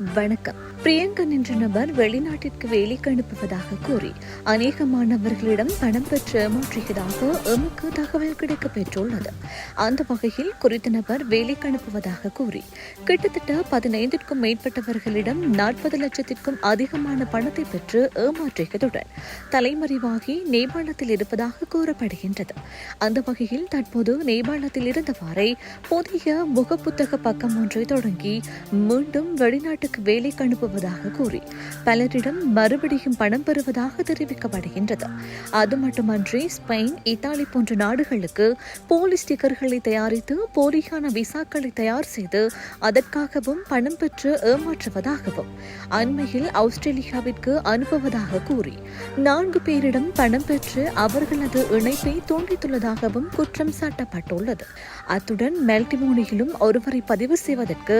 வணக்கம். பிரியங்கன் என்ற நபர் வெளிநாட்டிற்கு வேலைக்கு அனுப்புவதாக கூறி அநேக மாணவர்களிடம் பணம் பெற்று ஏமாற்றியதாக எமக்கு தகவல் கிடைக்கப் பெற்றுள்ளது அந்த வகையில் குறித்த நபர் வேலைக்கு அனுப்புவதாக கூறி கிட்டத்தட்ட பதினைந்திற்கும் மேற்பட்டவர்களிடம் நாற்பது லட்சத்திற்கும் அதிகமான பணத்தை பெற்று ஏமாற்றியதுடன் தலைமறைவாகி நேபாளத்தில் இருப்பதாக கூறப்படுகின்றது. அந்த வகையில் தற்போது நேபாளத்தில் இருந்தவாறே புதிய முகப்புத்தக பக்கம் ஒன்றை தொடங்கி மீண்டும் வெளிநாட்டுக்கு வேலைக்கு வருவதாக கூறி பலரிடம் மறுபடியும் பணம் பெறுவதாக தெரிவிக்கப்படுகின்றது. அது மட்டுமன்றி ஸ்பெயின் இத்தாலி போன்ற நாடுகளுக்கு போலி ஸ்டிக்கர்களை தயாரித்து போலியான விசாக்களை தயார் செய்து அதற்காகவும் பணம் பெற்று ஏமாற்றுவதாகவும் அண்மையில் ஆஸ்திரேலியாவிற்கு அனுப்புவதாக கூறி நான்கு பேரிடம் பணம் பெற்று அவர்களது இணைப்பை தூண்டித்துள்ளதாகவும் குற்றம் சாட்டப்பட்டுள்ளது. அத்துடன் மெல்டிமோனியிலும் ஒருவரை பதிவு செய்வதற்கு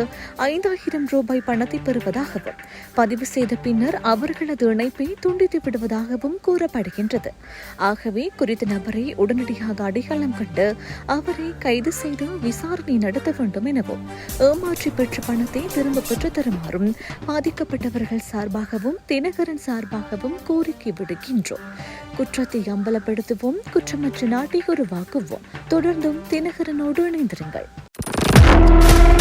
ஐந்தாயிரம் ரூபாய் பணத்தை பெறுவதாகவும் பதிவு செய்த பின்னர் அவர்களது இணைப்பை துண்டித்து விடுவதாகவும் கூறப்படுகின்றது. ஆகவே குறித்த நபரை உடனடியாக அடையாளம் கண்டு அவரை கைது செய்து விசாரணை நடத்த வேண்டும் எனவும் ஏமாற்றி பெற்ற பணத்தை திரும்ப பெற்று தருமாறும் பாதிக்கப்பட்டவர்கள் சார்பாகவும் தினகரன் சார்பாகவும் கோரிக்கை விடுக்கின்றோம். குற்றத்தை அம்பலப்படுத்துவோம் குற்றமற்ற நாட்டை உருவாக்குவோம். தொடர்ந்தும் தினகரனோடு இணைந்திருங்கள்.